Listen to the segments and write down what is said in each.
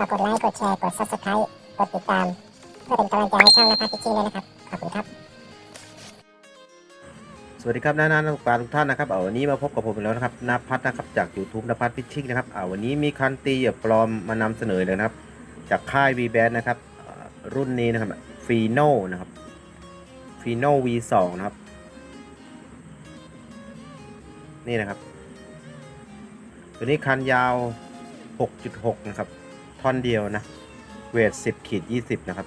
ก็กดไลค์ กดแชร์ กด subscribe กดติดตาม เพื่อเป็นกำลังใจให้ช่องนภัสพิชชิ่งด้วยนะครับ ขอบคุณครับ สวัสดีครับน้าๆนักกปลาทุกท่านนะครับเอาวันนี้มาพบกับผมอีกแล้วนะครับนภัสนะครับจาก YouTube นภัสฟิชชิ่งนะครับเอาวันนี้มีคันตีเหยื่อปลอมมานำเสนอเลยนะครับ จากค่าย v b a n นะครับอ่ารุ่นนี้นะครับฟีโน่นะครับฟีโน่ V2 นะครับ นี่นะครับ ตัวนี้คันยาว 6.6 นะครับ ท่อนเดียวนะ เวท10ขีด20นะครับ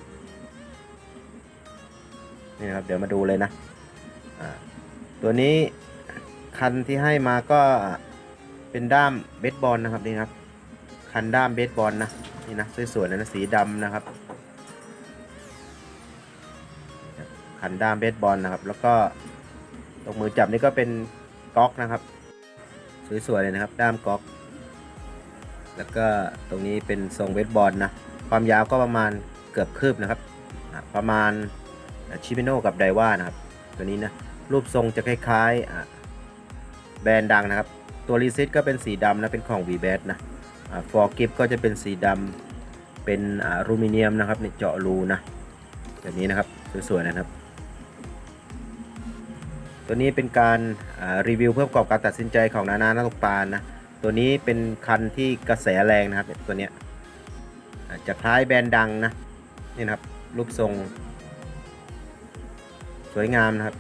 นี่นะครับ เดี๋ยวมาดูเลยนะอ่าตัวนี้คันที่ให้มาก็เป็นด้ามเบสบอลนะครับนี่ครับ คันด้ามเบสบอลนะ นี่นะสวยๆเลยนะสีดำนะครับ คันด้ามเบสบอลนะครับ แล้วก็ตรงมือจับนี่ก็เป็นก๊อกนะครับ สวยๆเลยนะครับ ด้ามก๊อก แล้วก็ตรงนี้เป็นทรงเบสบอลนะ ความยาวก็ประมาณเกือบคืบนะครับ ประมาณชิมิโนกับไดว่านะครับ ตัวนี้นะ รูปทรงจะคล้ายๆแบรนด์ดังนะครับ ตัวรีซิตก็เป็นสีดำนะ เป็นของ v b a t นะฟอร์กิฟก็จะเป็นสีดำเป็นอลูมิเนียมนะครับในเจาะรูนะแบบนี้นะครับ สวยๆนะครับ ตัวนี้เป็นการรีวิวเพื่อประกอบการตัดสินใจของนานานักตกปลานะ ตัวนี้เป็นคันที่กระแสแรงนะครับตัวเนี้ยจะคล้ายแบรนด์ดังนะนี่นะครับรูปทรง สวยงามนะครับ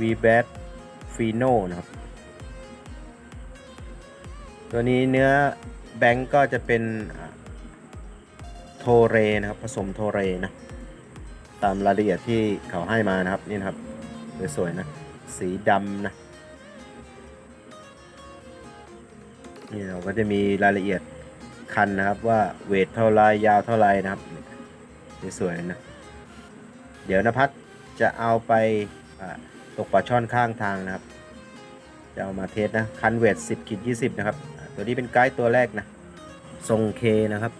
v b a t Fino นะครับ ตัวนี้เนื้อแบงก์ก็จะเป็นโทเรนะครับ ผสมโทเรนะ ตามรายละเอียดที่เขาให้มานะครับ นี่นะครับ สวยๆนะ สีดำนะ นี่เราก็จะมีรายละเอียดคันนะครับว่าเวทเท่าไรยาวเท่าไรนะครับสวยๆนะ เดี๋ยวนภัสจะเอาไปตกปลาช่อนข้างทางนะครับ จะเอามาเทสนะคันเวท10ขีด20 นะครับ ตัวนี้เป็นไกด์ตัวแรกนะ ทรงเคนะครับ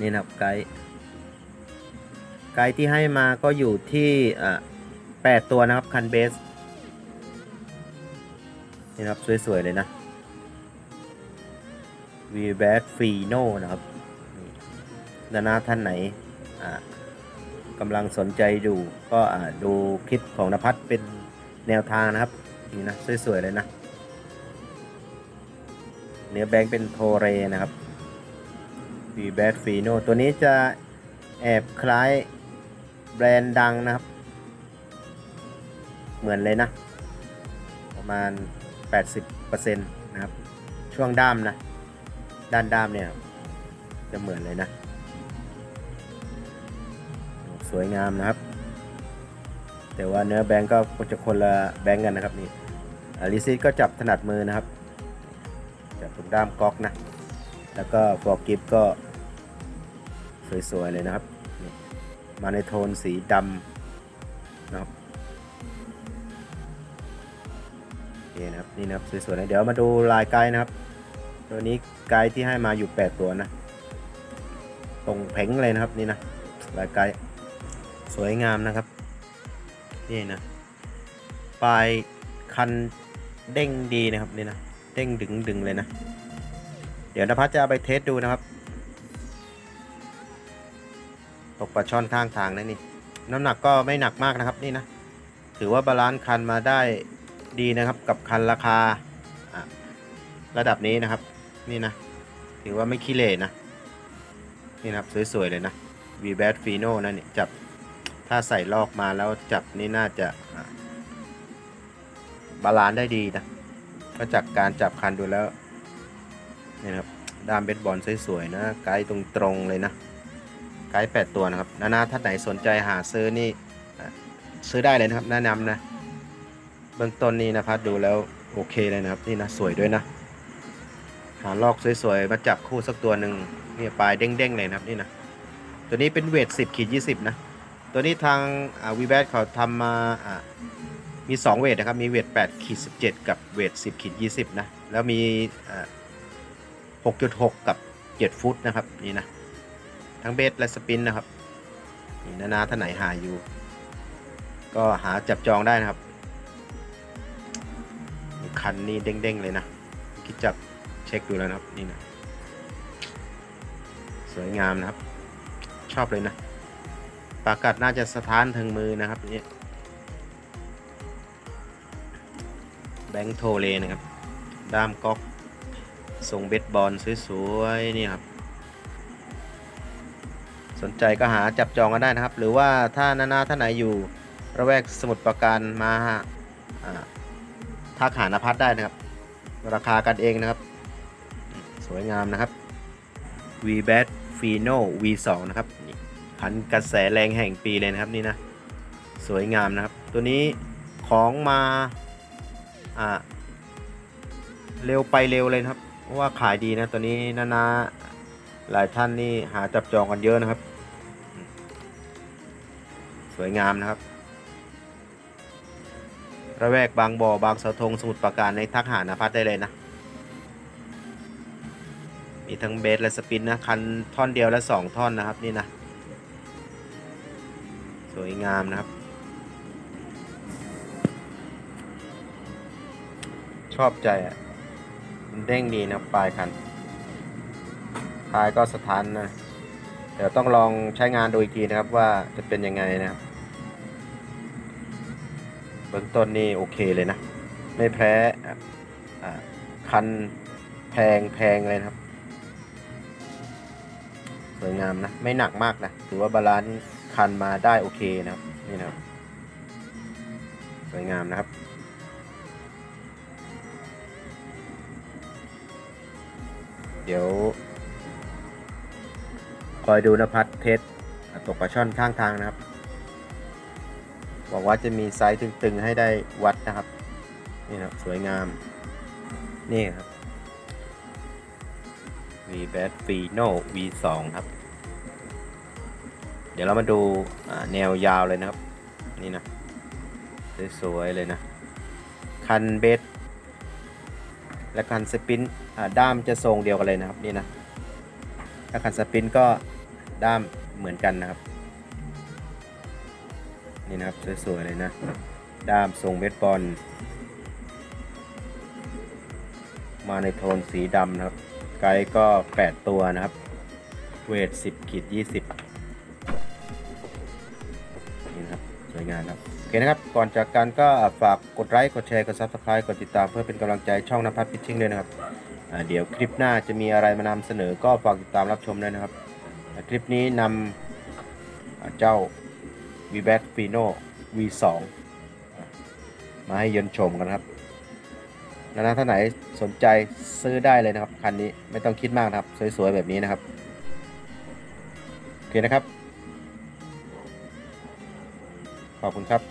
นี่นะครับไกด์ไกด์ที่ให้มาก็อยู่ที่8ตัวนะครับคันเบส นี่นะครับสวยๆเลยนะ v b a t Fino นะครับนานาท่านไหนกำลังสนใจดูก็ดูคลิปของนภัสเป็นแนวทางนะครับ นี่นะสวยๆเลยนะ เนื้อแบงค์เป็นโทเรนะครับ v b a t Fino ตัวนี้จะแอบคล้ายแบรนด์ดังนะครับ เหมือนเลยนะ ประมาณ 80%นะครับ ช่วงด้ามนะ ด้านด้ามเนี่ย จะเหมือนเลยนะ สวยงามนะครับ แต่ว่าเนื้อแบงก์ก็จะคนละแบงก์กันนะครับนี่อลิซิตก็จับถนัดมือนะครับ จับตรงด้ามก๊อกนะ แล้วก็ฟอร์กิฟก็สวยๆเลยนะครับ มาในโทนสีดำนะครับโอเคนะครับนี่นะครับสวยๆนะเดี๋ยวมาดูลายไกด์นะครับ ตัวนี้ไกด์ที่ให้มาอยู่ 8 ตัวนะ ตรงเพ่งเลยนะครับนี่นะลายไกด์สวยงามนะครับ นี่นะ ปลายคันเด้งดีนะครับนี่นะเด้งดึงดึงเลยนะ เดี๋ยวนภัสจะเอาไปเทสดูนะครับ ตกปลาช่อนข้างทางนะนี่ น้ำหนักก็ไม่หนักมากนะครับนี่นะ ถือว่าบาลานซ์คันมาได้ดีนะครับกับคันราคาระดับนี้นะครับ นี่นะ ถือว่าไม่ขี้เหร่นะ นี่นะครับสวยๆเลยนะ v b a t Fino นะนี่จับถ้าใส่ลอกมาแล้วจับนี่น่าจะบาลานซ์ได้ดีนะก็จากการจับคันดูแล้วนี่นะครับด้ามเบสบอลสวยๆนะไกด์ตรงๆเลยนะไกด์แปดตัวนะครับนานาท่านไหนสนใจหาซื้อนี่ซื้อได้เลยนะครับแนะนำนะเบื้องต้นนี่นะพัดดูแล้วโอเคเลยนะครับนี่นะสวยด้วยนะ หาลอกสวยๆ มาจับคู่สักตัวหนึ่งนี่ปลายเด้งๆเลยนะครับนี่นะ ตัวนี้เป็นเวท10ขีด20 นะ ตัวนี้ทางวีแบทเขาทำมามี 2 เวทนะครับ มีเวท8ขีด17 กับเวท10ขีด20 นะ แล้วมี 6.6 กับ 7 ฟุตนะครับนี่นะ ทั้งเบสและสปินนะครับนี่นานาท่านไหนหาอยู่ ก็หาจับจองได้นะครับ คันนี้เด้งๆเลยนะคิดจับ ช็คดูแล้วนะครับนี่นะสวยงามนะครับ ชอบเลยนะปากัดน่าจะสถานถึงมือนะครับนี่แบงค์โทเลนะครับ ด้ามก๊อกทรงเบสบอลสวยๆนี่ครับ สนใจก็หาจับจองกันได้นะครับ หรือว่าถ้านานาท่านไหนอยู่ระแวกสมุทรปราการมาอ่าทักหานภัทรได้นะครับ ราคากันเองนะครับ สวยงามนะครับ v b a t Fino V2 นะครับพันกระแสแรงแห่งปีเลยนะครับนี่นะ สวยงามนะครับ ตัวนี้ของมาอ่าเร็วไปเร็วเลยนะครับเพราะว่าขายดีนะตัวนี้นานาหลายท่านนี่หาจับจองกันเยอะนะครับ สวยงามนะครับ ระแวกบางบ่อบางสาธงสมุทรปราการในทักหานพัทได้เลยนะ มีทั้งเบสและสปินนะ คันท่อนเดียวและ 2 ท่อนนะครับนี่นะ สวยงามนะครับ ชอบใจอะมันเด้งดีนะปลายคันท้ายก็สถานนะ เดี๋ยวต้องลองใช้งานดูอีกทีนะครับว่าจะเป็นยังไงนะครับเบื้องต้นนี่โอเคเลยนะ ไม่แพ้คันแพงแพงเลยนะครับ วยงามนะ ไม่หนักมากนะ ถือว่าบาลานซ์คันมาได้โอเคนะครับ นี่นะครับ สวยงามนะครับ เดี๋ยว คอยดูนภัทรเทสตกปลาช่อนข้างทางนะครับหวังว่าจะมีไซส์ตึงๆให้ได้วัดนะครับ นี่นะสวยงาม นี่ครับ v b a t Fino V2 ครับ เดี๋ยวเรามาดูแนวยาวเลยนะครับ นี่นะสวยๆเลยนะ คันเบสและคันสปินด้ามจะทรงเดียวกันเลยนะครับนี่นะถ้าคันสปินก็ด้ามเหมือนกันนะครับ นี่นะครับสวยๆเลยนะ ด้ามทรงเบสบอลมาในโทนสีดำนะครับ ไกด์ก็ 8 ตัวนะครับ เวท 10ขีดามครับโอเคนะครับ ก่อนจากกันก็ฝากกดไลค์ กดแชร์ กด Subscribe กดติดตามเพื่อเป็นกำลังใจช่องนภัทรพิชชิ่งด้วยนะครับ เดี๋ยวคลิปหน้าจะมีอะไรมานำเสนอก็ฝากติดตามรับชมด้วยนะครับ คลิปนี้นำอ่าเจ้า v b a t Fino V2 อ่ามาให้ยนชมกันครับนะนะท่านไหนสนใจซื้อได้เลยนะครับ คันนี้ไม่ต้องคิดมากนะครับ สวยๆ แบบนี้นะครับ โอเคนะครับ ขอบคุณครับ